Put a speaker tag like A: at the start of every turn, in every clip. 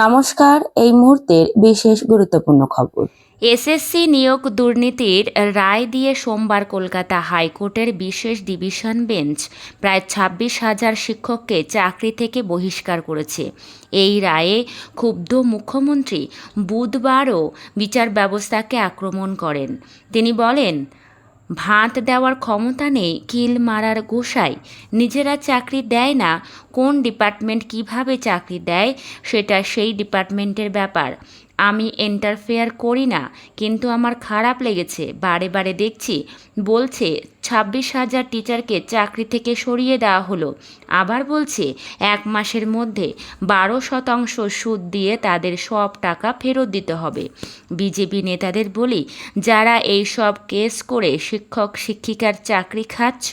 A: নমস্কার, এই মুহূর্তের বিশেষ গুরুত্বপূর্ণ খবর।
B: এসএসসি নিয়োগ দুর্নীতির রায় দিয়ে সোমবার কলকাতা হাইকোর্টের বিশেষ ডিভিশন বেঞ্চ প্রায় ছাব্বিশ হাজার শিক্ষককে চাকরি থেকে বহিষ্কার করেছে। এই রায়ে ক্ষুব্ধ মুখ্যমন্ত্রী বুধবারও বিচার ব্যবস্থাকে আক্রমণ করেন। তিনি বলেন ভাত দেওয়ার ক্ষমতা নেই, কিল মারার গোসাই। নিজেরা চাকরি দেয় না, কোন ডিপার্টমেন্ট কীভাবে চাকরি দেয়, সেটা সেই ডিপার্টমেন্টের ব্যাপার। আমি এন্টারফেয়ার করি না, কিন্তু আমার খারাপ লেগেছে। বারে বারে দেখছি, বলছে ছাব্বিশ হাজার টিচারকে চাকরি থেকে সরিয়ে দেওয়া হলো। আবার বলছে, এক মাসের মধ্যে বারো শতাংশ সুদ দিয়ে তাদের সব টাকা ফেরত দিতে হবে। বিজেপি নেতাদের বলি, যারা এই সব কেস করে শিক্ষক, শিক্ষিকার চাকরি খাচ্ছ,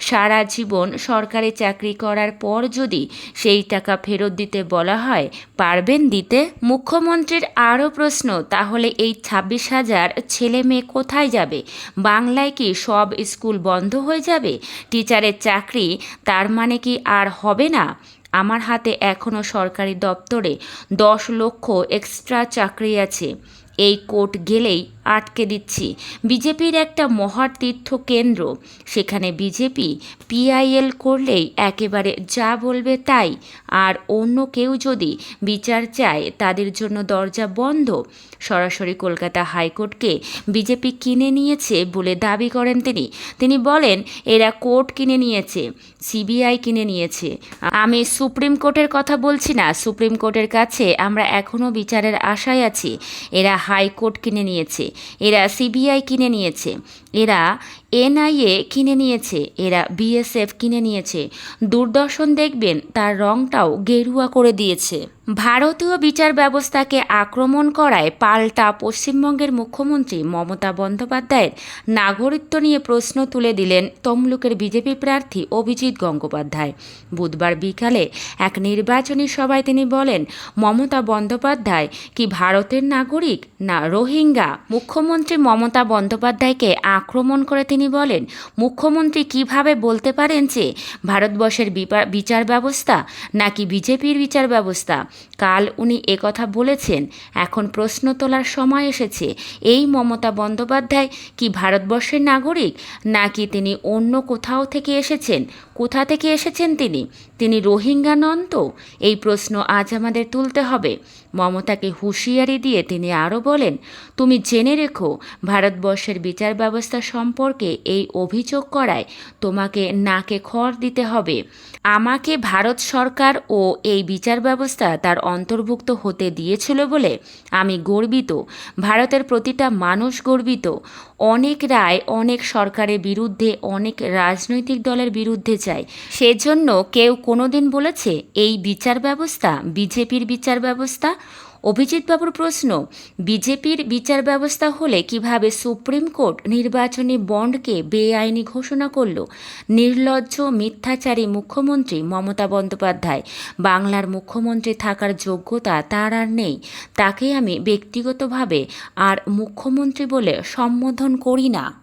B: সারা জীবন সরকারি চাকরি করার পর যদি সেই টাকা ফেরত দিতে বলা হয়, পারবেন দিতে? মুখ্যমন্ত্রীর আরও প্রশ্ন, তাহলে এই ছাব্বিশ হাজার ছেলে মেয়ে কোথায় যাবে? বাংলায় কি সব স্কুল বন্ধ হয়ে যাবে, টিচারের চাকরি তার মানে কি আর হবে না? আমার হাতে এখনও সরকারি দপ্তরে দশ লক্ষ এক্সট্রা চাকরি আছে। এই কোর্ট গেলেই আটকে দিচ্ছি। বিজেপির একটা মহাতীর্থ কেন্দ্র সেখানে বিজেপি পিআইএল করলেই একেবারে যা বলবে তাই। আর অন্য কেউ যদি বিচার চায়, তাদের জন্য দরজা বন্ধ। সরাসরি কলকাতা হাইকোর্টকে বিজেপি কিনে নিয়েছে বলে দাবি করেন তিনি। তিনি বলেন, এরা কোর্ট কিনে নিয়েছে সিবিআই কিনে নিয়েছে। আমি সুপ্রিম কোর্টের কথা বলছি না। সুপ্রিম কোর্টের কাছে আমরা এখনও বিচারের আশায় আছি। এরা হাইকোর্ট কিনে নিয়েছে। এরা সিবিআই কিনে নিয়েছে। এরা এনআইএ কিনে নিয়েছে, এরা বিএসএফ কিনে নিয়েছে। দূরদর্শন দেখবেন, তার রংটাও গেরুয়া করে দিয়েছে। ভারতীয় বিচার ব্যবস্থাকে আক্রমণ করায় পাল্টা পশ্চিমবঙ্গের মুখ্যমন্ত্রী মমতা বন্দ্যোপাধ্যায়ের নাগরিকত্ব নিয়ে প্রশ্ন তুলে দিলেন তমলুকের বিজেপি প্রার্থী অভিজিৎ গঙ্গোপাধ্যায়। বুধবার বিকালে এক নির্বাচনী সভায় তিনি বলেন, মমতা বন্দ্যোপাধ্যায় কি ভারতের নাগরিক না রোহিঙ্গা? মুখ্যমন্ত্রী মমতা বন্দ্যোপাধ্যায়কে আক্রমণ করে তিনি বলেন, মুখ্যমন্ত্রী কীভাবে বলতে পারেন যে ভারতবর্ষের বিচার ব্যবস্থা নাকি বিজেপির বিচার ব্যবস্থা? কাল উনি একথা বলেছেন। এখন প্রশ্ন তোলার সময় এসেছে। এই মমতা বন্দ্যোপাধ্যায় কি ভারতবর্ষের নাগরিক নাকি তিনি অন্য কোথাও থেকে এসেছেন? কোথা থেকে এসেছেন তিনি? তিনি রোহিঙ্গা নন তো? এই প্রশ্ন আজ আমাদের তুলতে হবে। মমতাকে হুঁশিয়ারি দিয়ে তিনি আরও বলেন, তুমি জেনে রেখো, ভারতবর্ষের বিচার ব্যবস্থা সম্পর্কে এই অভিযোগ করায় তোমাকে নাকে খড় দিতে হবে। আমাকে ভারত সরকার ও এই বিচার ব্যবস্থা তার অন্তর্ভুক্ত হতে দিয়েছিল বলে আমি গর্বিত। ভারতের প্রতিটা মানুষ গর্বিত। অনেক রায় অনেক সরকারের বিরুদ্ধে, অনেক রাজনৈতিক দলের বিরুদ্ধে যায়। সেজন্য কেউ কোনোদিন বলেছে, এই বিচার ব্যবস্থা, বিজেপির বিচার ব্যবস্থা অভিজিৎবাবুর প্রশ্ন, বিজেপির বিচার ব্যবস্থা হলে কীভাবে সুপ্রিম কোর্ট নির্বাচনী বন্ডকে বেআইনি ঘোষণা করল? নির্লজ্জ, মিথ্যাচারী মুখ্যমন্ত্রী মমতা বন্দ্যোপাধ্যায়। বাংলার মুখ্যমন্ত্রী থাকার যোগ্যতা তার আর নেই। তাকে আমি ব্যক্তিগতভাবে আর মুখ্যমন্ত্রী বলে সম্বোধন করি না।